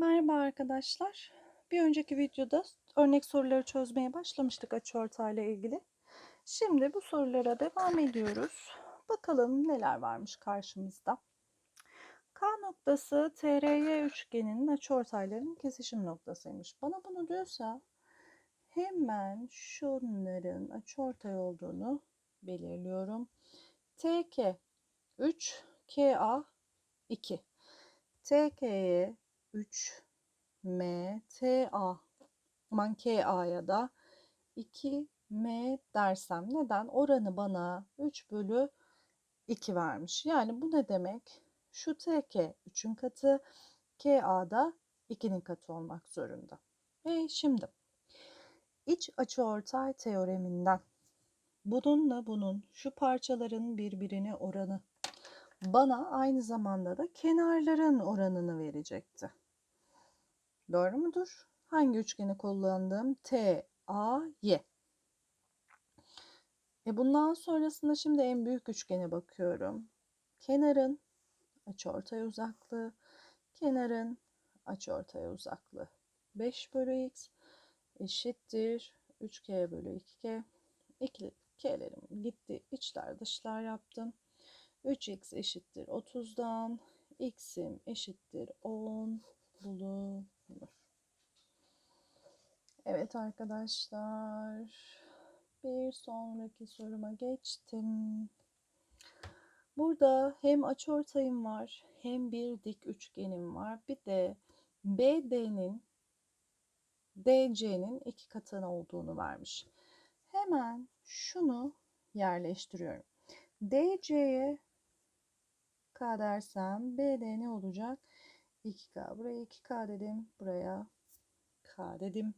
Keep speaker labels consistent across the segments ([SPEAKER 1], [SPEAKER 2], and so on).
[SPEAKER 1] Merhaba arkadaşlar. Bir önceki videoda örnek soruları çözmeye başlamıştık açıortayla ilgili. Şimdi bu sorulara devam ediyoruz. Bakalım neler varmış karşımızda. K noktası TRY üçgeninin açıortayların kesişim noktasıymış. Bana bunu diyorsa hemen şunların açıortay olduğunu belirliyorum. TK 3, KA 2. TK'ye 3 M T A aman K A'ya da 2 M dersem neden? Oranı bana 3 bölü 2 vermiş. Yani bu ne demek? Şu TK 3'ün katı K A'da 2'nin katı olmak zorunda. E şimdi iç açıortay teoreminden bununla bunun şu parçaların birbirine oranı bana aynı zamanda da kenarların oranını verecekti. Doğru mudur? Hangi üçgeni kullandım? T, A, Y. E bundan sonrasında şimdi en büyük üçgene bakıyorum. Kenarın açıortay uzaklığı, kenarın açıortay uzaklığı. 5 bölü x eşittir 3k bölü 2k. İkili k'lerim gitti. içler dışlar yaptım. 3x eşittir 30'dan x'im eşittir 10 bulunur. Evet arkadaşlar bir sonraki soruma geçtim. Burada hem açıortayım var hem bir dik üçgenim var. Bir de BD'nin DC'nin iki katına olduğunu vermiş. Hemen şunu yerleştiriyorum. DC'ye K dersem BD ne olacak? 2K. Buraya 2K dedim. Buraya K dedim.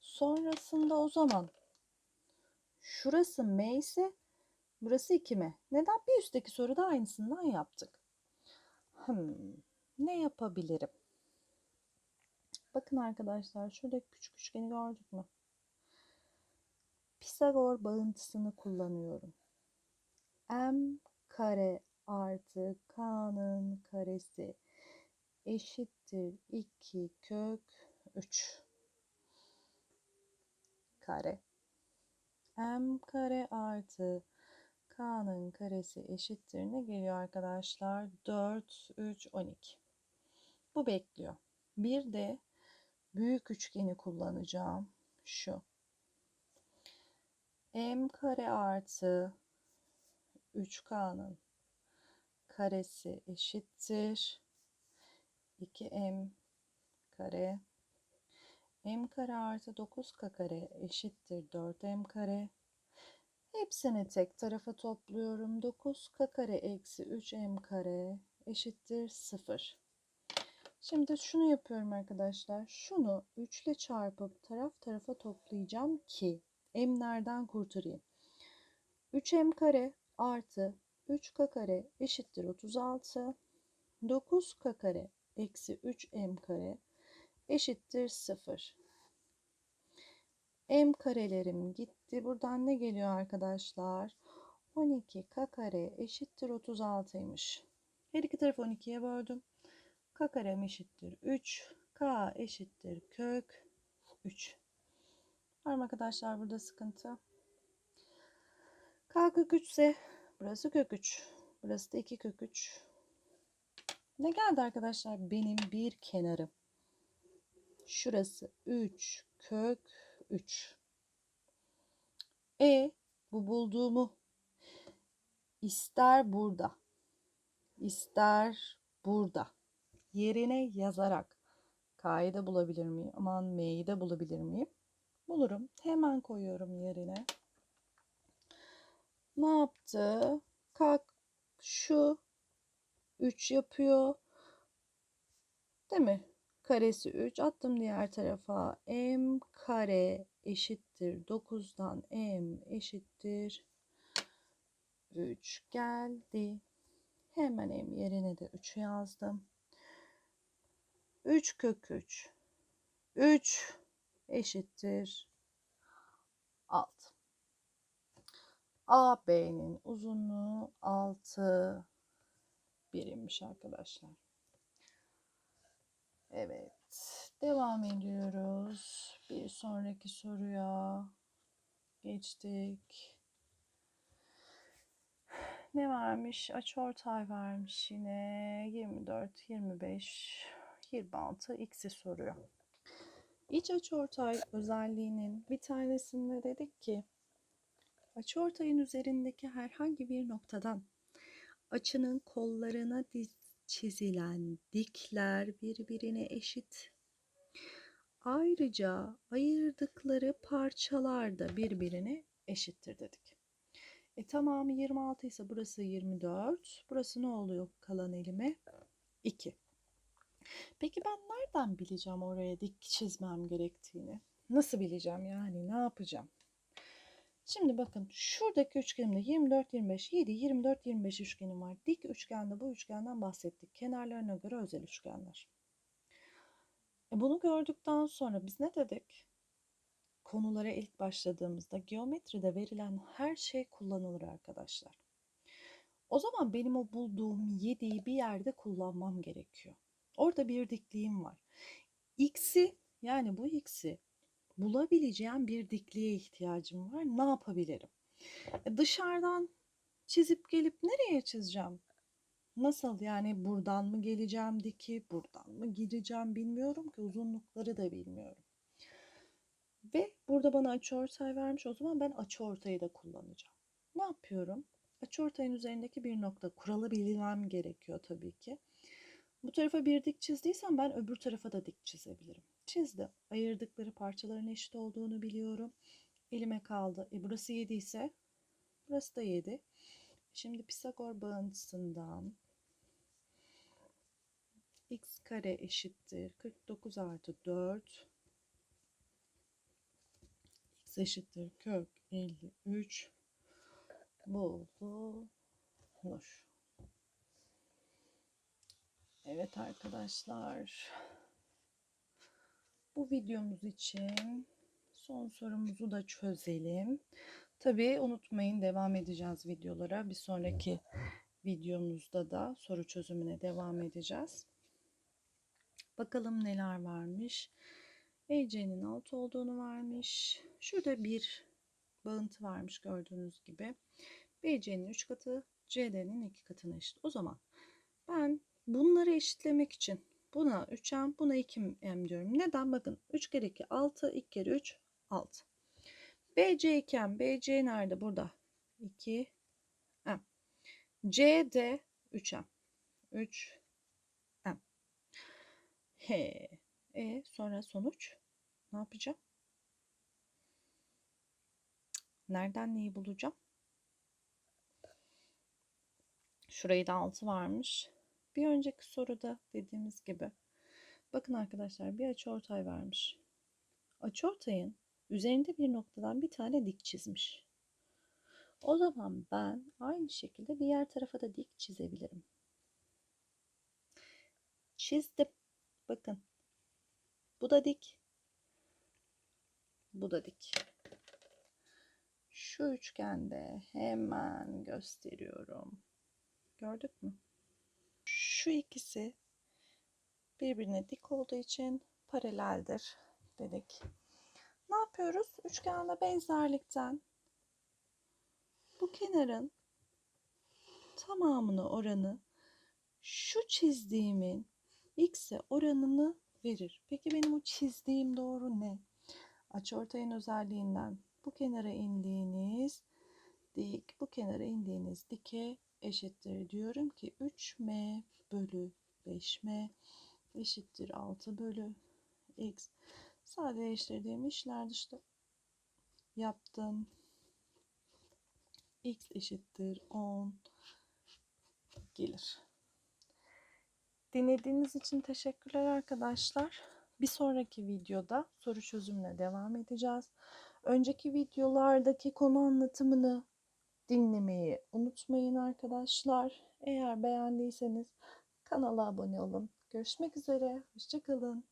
[SPEAKER 1] Sonrasında o zaman şurası M ise burası 2M. Neden? Bir üstteki soruda aynısından yaptık. Hmm, ne yapabilirim? Bakın arkadaşlar şurada küçük üçgeni gördük mü? Pisagor bağıntısını kullanıyorum. M kare artı K'nın karesi eşittir 2 kök 3 kare. M kare artı K'nın karesi eşittir ne geliyor arkadaşlar? 4, 3, 12. Bu bekliyor. Bir de büyük üçgeni kullanacağım. Şu. M kare artı 3K'nın karesi eşittir 2M kare m kare artı 9k kare eşittir 4m kare. Hepsini tek tarafa topluyorum. 9k kare eksi 3m kare eşittir 0. Şimdi şunu yapıyorum arkadaşlar. Şunu 3 ile çarpıp taraf tarafa toplayacağım ki m'lerden kurtarayım. 3m kare artı 3k kare eşittir 36. 9k kare eksi 3m kare eşittir 0. M karelerim gitti. Buradan ne geliyor arkadaşlar? 12k kare eşittir 36'ymış. Her iki tarafı 12'ye böldüm. K karem eşittir 3. K eşittir kök 3. Var mı arkadaşlar burada sıkıntı? K kök 3 ise burası kök 3. Burası da 2 kök 3. Ne geldi arkadaşlar? Benim bir kenarım. Şurası 3 kök 3. E bu bulduğumu ister burada ister burada yerine yazarak K'yı da bulabilir miyim? Aman M'yi de bulabilir miyim? Bulurum. Hemen koyuyorum yerine. Ne yaptı? K şu 3 yapıyor. Değil mi? karesi 3 attım diğer tarafa m kare eşittir 9'dan m eşittir 3 geldi. Hemen m yerine de 3 yazdım. 3 kök 3 3 eşittir 6. AB'nin uzunluğu 6 birimmiş arkadaşlar. Evet. Devam ediyoruz. Bir sonraki soruya geçtik. Ne varmış? Açıortay varmış yine. 24, 25, 26 x'i soruyor. İç açıortay özelliğinin bir tanesinde dedik ki açıortayın üzerindeki herhangi bir noktadan açının kollarına çizilen dikler birbirine eşit. Ayrıca ayırdıkları parçalar da birbirine eşittir dedik. E tamamı 26 ise burası 24. Burası ne oluyor kalan elime? 2. Peki ben nereden bileceğim oraya dik çizmem gerektiğini? Nasıl bileceğim yani ne yapacağım? Şimdi bakın şuradaki üçgenimde 24, 25, 7, 24, 25 üçgenim var. Dik üçgende bu üçgenden bahsettik. Kenarlarına göre özel üçgenler. E bunu gördükten sonra biz ne dedik? Konulara ilk başladığımızda geometride verilen her şey kullanılır arkadaşlar. O zaman benim o bulduğum 7'yi bir yerde kullanmam gerekiyor. Orada bir dikliğim var. X'i yani bu x'i bulabileceğim bir dikliğe ihtiyacım var. Ne yapabilirim? E dışarıdan çizip gelip nereye çizeceğim? Nasıl yani buradan mı geleceğim diki, buradan mı gireceğim bilmiyorum ki uzunlukları da bilmiyorum. Ve burada bana açıortay vermiş o zaman ben açıortayı da kullanacağım. Ne yapıyorum? Açıortayın üzerindeki bir nokta kuralı bilmem gerekiyor tabii ki. Bu tarafa bir dik çizdiysem ben öbür tarafa da dik çizebilirim. Çizdim. Ayırdıkları parçaların eşit olduğunu biliyorum. Elime kaldı. E burası 7 ise burası da 7. Şimdi Pisagor bağıntısından x kare eşittir 49 artı 4 x eşittir kök 53 bulunur. Evet arkadaşlar. Bu videomuz için son sorumuzu da çözelim. Tabii unutmayın devam edeceğiz videolara. Bir sonraki videomuzda da soru çözümüne devam edeceğiz. Bakalım neler varmış. EC'nin alt olduğunu varmış. Şurada bir bağıntı varmış gördüğünüz gibi. BC'nin 3 katı, CD'nin 2 katına eşit. O zaman ben bunları eşitlemek için buna 3M, buna 2M diyorum. Neden? Bakın 3 kere 2 6, 2 kere 3 6. BC iken BC nerede? Burada. 2 M. CD 3M. 3 M. He. E sonra sonuç ne yapacağım? Nereden neyi bulacağım? Şurayı da 6 varmış. Bir önceki soruda dediğimiz gibi bakın arkadaşlar bir açıortay vermiş. Açıortayın üzerinde bir noktadan bir tane dik çizmiş. O zaman ben aynı şekilde diğer tarafa da dik çizebilirim. Çizdim. Bakın. Bu da dik. Bu da dik. Şu üçgende hemen gösteriyorum. Gördük mü? Şu ikisi birbirine dik olduğu için paraleldir dedik. Ne yapıyoruz? Üçgende benzerlikten bu kenarın tamamını oranı şu çizdiğimin x'e oranını verir. Peki benim o çizdiğim doğru ne? Açıortayın özelliğinden bu kenara indiğiniz dik, bu kenara indiğiniz dike eşittir. Diyorum ki 3m bölü 5m eşittir 6 bölü x. Sadeleştirdiğim işler işte yaptım. x eşittir 10 gelir. Dinlediğiniz için teşekkürler arkadaşlar. Bir sonraki videoda soru çözümüne devam edeceğiz. Önceki videolardaki konu anlatımını dinlemeyi unutmayın arkadaşlar. Eğer beğendiyseniz kanala abone olun. Görüşmek üzere. Hoşçakalın.